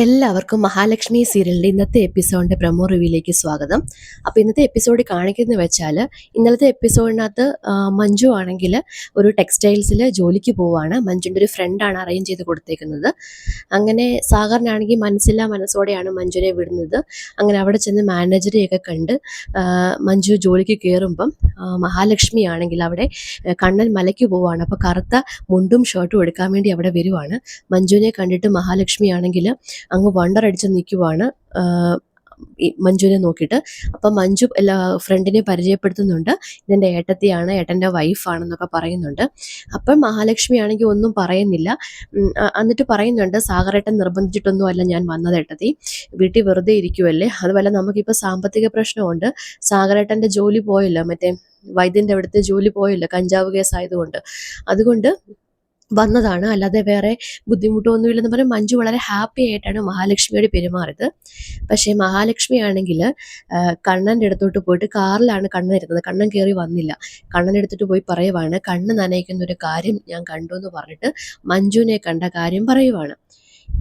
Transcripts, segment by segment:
എല്ലാവർക്കും മഹാലക്ഷ്മി സീരിയലിന്റെ ഇന്നത്തെ എപ്പിസോഡിന്റെ പ്രമോ റിവ്യൂയിലേക്ക് സ്വാഗതം. അപ്പോൾ ഇന്നത്തെ എപ്പിസോഡ് കാണിക്കുന്നത് വെച്ചാൽ ഇന്നലത്തെ എപ്പിസോഡിനകത്ത് മഞ്ജു ആണെങ്കിൽ ഒരു ടെക്സ്റ്റൈൽസിൽ ജോലിക്ക് പോവാണ് മഞ്ജുന്റെ ഒരു ഫ്രണ്ടാണ് അറേഞ്ച് ചെയ്ത് കൊടുത്തേക്കുന്നത്. അങ്ങനെ സാഗറിനാണെങ്കിൽ മനസ്സില്ലാ മനസ്സോടെയാണ് മഞ്ജുനെ വിടുന്നത്. അങ്ങനെ അവിടെ ചെന്ന് മാനേജരെയൊക്കെ കണ്ട് മഞ്ജു ജോലിക്ക് കയറുമ്പം മഹാലക്ഷ്മി ആണെങ്കിൽ അവിടെ കണ്ണൻ മലയ്ക്ക് പോവാണ് അപ്പോൾ കറുത്ത മുണ്ടും ഷർട്ടും എടുക്കാൻ വേണ്ടി അവിടെ വരുവാണ്. മഞ്ജുവിനെ കണ്ടിട്ട് മഹാലക്ഷ്മി ആണെങ്കിൽ അങ്ങ് വണ്ടറടിച്ച് നിൽക്കുവാണ് ഈ മഞ്ജുവിനെ നോക്കിയിട്ട്. അപ്പം മഞ്ജു എല്ലാ ഫ്രണ്ടിനെ പരിചയപ്പെടുത്തുന്നുണ്ട്. ഇതെന്റെ ഏട്ടത്തിയാണ് ഏട്ടന്റെ വൈഫാണെന്നൊക്കെ പറയുന്നുണ്ട്. അപ്പം മഹാലക്ഷ്മി ആണെങ്കിൽ ഒന്നും പറയുന്നില്ല. എന്നിട്ട് പറയുന്നുണ്ട് സാഗറേട്ടൻ നിർബന്ധിച്ചിട്ടൊന്നും അല്ല ഞാൻ വന്നത് ഏട്ടത്തി. വീട്ടിൽ വെറുതെ ഇരിക്കുമല്ലേ അതുപോലെ നമുക്കിപ്പോൾ സാമ്പത്തിക പ്രശ്നമുണ്ട്. സാഗറേട്ടന്റെ ജോലി പോയല്ലോ മറ്റേ വൈദ്യന്റെ അവിടുത്തെ ജോലി പോയല്ലോ കഞ്ചാവ് കേസ് ആയതുകൊണ്ട് അതുകൊണ്ട് വന്നതാണ്. അല്ലാതെ വേറെ ബുദ്ധിമുട്ടൊന്നുമില്ലെന്ന് പറഞ്ഞ് മഞ്ജു വളരെ ഹാപ്പി ആയിട്ടാണ് മഹാലക്ഷ്മിയോട് പെരുമാറിയത്. പക്ഷേ മഹാലക്ഷ്മി ആണെങ്കിൽ കണ്ണന്റെ അടുത്തോട്ട് പോയിട്ട് കാറിലാണ് കണ്ണൻ ഇരുന്നത്. കണ്ണൻ കയറി വന്നില്ല. കണ്ണൻ എടുത്തിട്ട് പോയി പറയുവാണ് കണ്ണ് നനയിക്കുന്ന ഒരു കാര്യം ഞാൻ കണ്ടു എന്ന് പറഞ്ഞിട്ട് മഞ്ജുവിനെ കണ്ട കാര്യം പറയുവാണ്.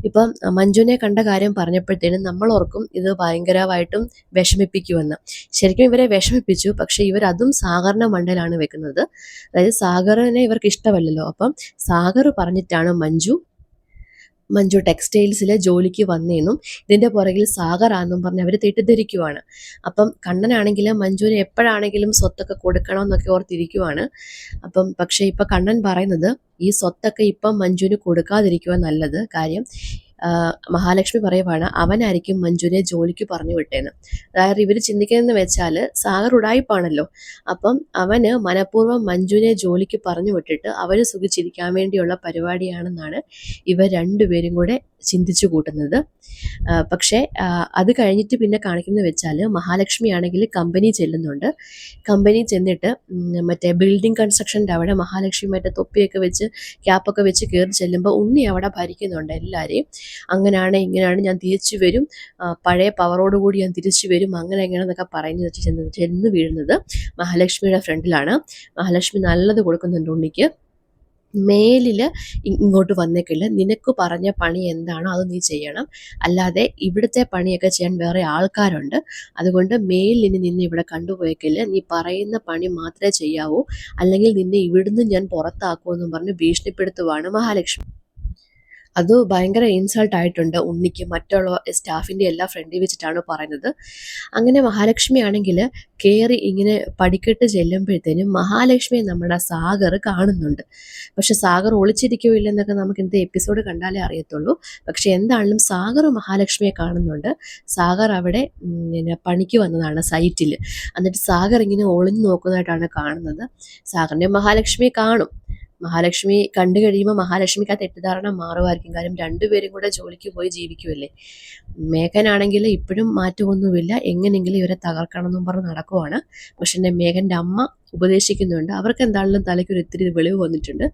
ഇപ്പം മഞ്ജുവിനെ കണ്ട കാര്യം പറഞ്ഞപ്പോഴത്തേനും നമ്മൾ ഓർക്കും ഇത് ഭയങ്കരമായിട്ടും വിഷമിപ്പിക്കുമെന്ന്. ശരിക്കും ഇവരെ വിഷമിപ്പിച്ചു പക്ഷെ ഇവരതും സാഗറിന്റെ മണ്ടയിലാണ് വെക്കുന്നത്. അതായത് സാഗറിനെ ഇവർക്ക് ഇഷ്ടമല്ലല്ലോ. അപ്പം സാഗർ പറഞ്ഞിട്ടാണ് മഞ്ജു മഞ്ജു ടെക്സ്റ്റൈൽസിൽ ജോലിക്ക് വന്നേന്നും ഇതിന്റെ പുറകിൽ സാഗറാന്നും പറഞ്ഞ് അവർ തെറ്റിദ്ധരിക്കുവാണ്. അപ്പം കണ്ണനാണെങ്കിൽ മഞ്ജുവിന് എപ്പോഴാണെങ്കിലും സ്വത്തൊക്കെ കൊടുക്കണമെന്നൊക്കെ ഓർത്തിരിക്കുവാണ്. അപ്പം പക്ഷേ ഇപ്പം കണ്ണൻ പറയുന്നത് ഈ സ്വത്തൊക്കെ ഇപ്പം മഞ്ജുവിന് കൊടുക്കാതിരിക്കുക നല്ലത്. കാര്യം മഹാലക്ഷ്മി പറയുവാണ് അവനായിരിക്കും മഞ്ജുവിനെ ജോലിക്ക് പറഞ്ഞു വിട്ടേന്ന്. അതായത് ഇവർ ചിന്തിക്കുന്നതെന്ന് വെച്ചാൽ സാഗർ ഉടായിപ്പാണല്ലോ. അപ്പം അവന് മനഃപൂർവം മഞ്ജുവിനെ ജോലിക്ക് പറഞ്ഞു വിട്ടിട്ട് അവന് സുഖിച്ചിരിക്കാൻ വേണ്ടിയുള്ള പരിപാടിയാണെന്നാണ് ഇവർ രണ്ടുപേരും കൂടെ ചിന്തിച്ചു കൂട്ടുന്നത്. പക്ഷേ അത് കഴിഞ്ഞിട്ട് പിന്നെ കാണിക്കുന്നത് വെച്ചാൽ മഹാലക്ഷ്മി ആണെങ്കിൽ കമ്പനി ചെല്ലുന്നുണ്ട്. കമ്പനി ചെന്നിട്ട് മറ്റേ ബിൽഡിംഗ് കൺസ്ട്രക്ഷന്റെ അവിടെ മഹാലക്ഷ്മി മറ്റേ തൊപ്പിയൊക്കെ വെച്ച് ക്യാപ്പൊക്കെ വെച്ച് കയറി ചെല്ലുമ്പോൾ ഉണ്ണി അവിടെ ഭരിക്കുന്നുണ്ട് എല്ലാവരെയും അങ്ങനെയാണ് ഇങ്ങനെയാണ് ഞാൻ തിരിച്ചു വരും. പഴയ പവറോട് കൂടി ഞാൻ തിരിച്ചു വരും. അങ്ങനെ എങ്ങനെയെന്നൊക്കെ പറഞ്ഞു വെച്ച് ചെന്ന് ചെന്ന് വീഴുന്നത് മഹാലക്ഷ്മിയുടെ ഫ്രണ്ടിലാണ്. മഹാലക്ഷ്മി നല്ലത് കൊടുക്കുന്നുണ്ട് ഉണ്ണിക്ക്. മേലിൽ ഇങ്ങോട്ട് വന്നേക്കില്ല. നിനക്ക് പറഞ്ഞ പണി എന്താണോ അത് നീ ചെയ്യണം. അല്ലാതെ ഇവിടുത്തെ പണിയൊക്കെ ചെയ്യാൻ വേറെ ആൾക്കാരുണ്ട്. അതുകൊണ്ട് മേലിൽ ഇനി നിന്നെ ഇവിടെ കണ്ടുപോയേക്കില്ല. നീ പറയുന്ന പണി മാത്രമേ ചെയ്യാവൂ. അല്ലെങ്കിൽ നിന്നെ ഇവിടുന്ന് ഞാൻ പുറത്താക്കുമെന്നും പറഞ്ഞ് ഭീഷണിപ്പെടുത്തുവാണ് മഹാലക്ഷ്മി. അത് ഭയങ്കര ഇൻസൾട്ട് ആയിട്ടുണ്ട് ഉണ്ണിക്ക്. മറ്റുള്ള സ്റ്റാഫിന്റെ എല്ലാ ഫ്രണ്ടിൽ വെച്ചിട്ടാണ് പറയുന്നത്. അങ്ങനെ മഹാലക്ഷ്മി ആണെങ്കിൽ കയറി ഇങ്ങനെ പടിക്കെട്ട് ചെല്ലുമ്പോഴത്തേനും മഹാലക്ഷ്മിയെ നമ്മുടെ സാഗർ കാണുന്നുണ്ട്. പക്ഷെ സാഗർ ഒളിച്ചിരിക്കുകയില്ലെന്നൊക്കെ നമുക്ക് ഇന്നത്തെ എപ്പിസോഡ് കണ്ടാലേ അറിയത്തുള്ളൂ. പക്ഷെ എന്താണെങ്കിലും സാഗർ മഹാലക്ഷ്മിയെ കാണുന്നുണ്ട്. സാഗർ അവിടെ പിന്നെ പണിക്ക് വന്നതാണ് സൈറ്റിൽ എന്നിട്ട് സാഗർ ഇങ്ങനെ ഒളിഞ്ഞു നോക്കുന്നതായിട്ടാണ് കാണുന്നത്. സാഗറിനെ മഹാലക്ഷ്മിയെ കാണും. മഹാലക്ഷ്മി കണ്ടു കഴിയുമ്പോൾ മഹാലക്ഷ്മിക്ക് ആ തെറ്റിദ്ധാരണ മാറുമായിരിക്കും. കാര്യം രണ്ടുപേരും കൂടെ ജോലിക്ക് പോയി ജീവിക്കുമല്ലേ മേഘനാണെങ്കിൽ ഇപ്പോഴും മാറ്റമൊന്നുമില്ല. എങ്ങനെയെങ്കിലും ഇവരെ തകർക്കണം എന്നും പറഞ്ഞ് നടക്കുവാണ്. പക്ഷെ എന്റെ മേഘന്റെ അമ്മ ഉപദേശിക്കുന്നുണ്ട്. അവർക്ക് എന്താണെങ്കിലും തലയ്ക്ക് ഒരു ഇത്തിരി വെളിവ് വന്നിട്ടുണ്ട്.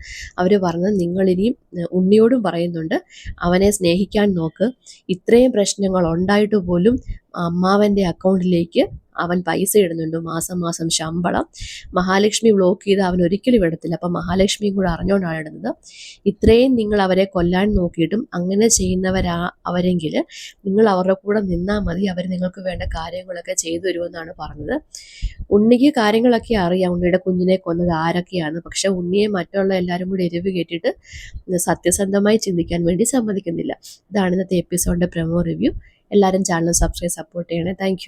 അവർ പറഞ്ഞത് നിങ്ങളിനിയും ഉണ്ണിയോടും പറയുന്നുണ്ട്. അവനെ സ്നേഹിക്കാൻ നോക്ക്. ഇത്രയും പ്രശ്നങ്ങൾ ഉണ്ടായിട്ട് പോലും അമ്മാവന്റെ അക്കൗണ്ടിലേക്ക് അവൻ പൈസ ഇടുന്നുണ്ട്. മാസം മാസം ശമ്പളം. മഹാലക്ഷ്മി ബ്ലോക്ക് ചെയ്ത് അവൻ ഒരിക്കലും ഇടത്തില്ല അപ്പം മഹാലക്ഷ്മിയും കൂടെ അറിഞ്ഞുകൊണ്ടാണ് ഇടുന്നത്. ഇത്രയും നിങ്ങൾ അവരെ കൊല്ലാൻ നോക്കിയിട്ടും അങ്ങനെ ചെയ്യുന്നവരാ അവരെങ്കിൽ നിങ്ങൾ അവരുടെ കൂടെ നിന്നാൽ മതി. അവർ നിങ്ങൾക്ക് വേണ്ട കാര്യങ്ങളൊക്കെ ചെയ്തു തരുമെന്നാണ് പറഞ്ഞത്. ഉണ്ണിക്ക് കാര്യങ്ങളൊക്കെ അറിയാം ഉണ്ണിയുടെ കുഞ്ഞിനെ കൊന്നത് ആരൊക്കെയാണ്. പക്ഷെ ഉണ്ണിയെ മറ്റുള്ള എല്ലാവരും കൂടി എരിവ് കേട്ടിട്ട് സത്യസന്ധമായി ചിന്തിക്കാൻ വേണ്ടി സമ്മതിക്കുന്നില്ല. ഇതാണ് ഇന്നത്തെ എപ്പിസോഡിന്റെ പ്രമോ റിവ്യൂ എല്ലാവരും ചാനൽ സബ്സ്ക്രൈബ് സപ്പോർട്ട് ചെയ്യണേ. താങ്ക്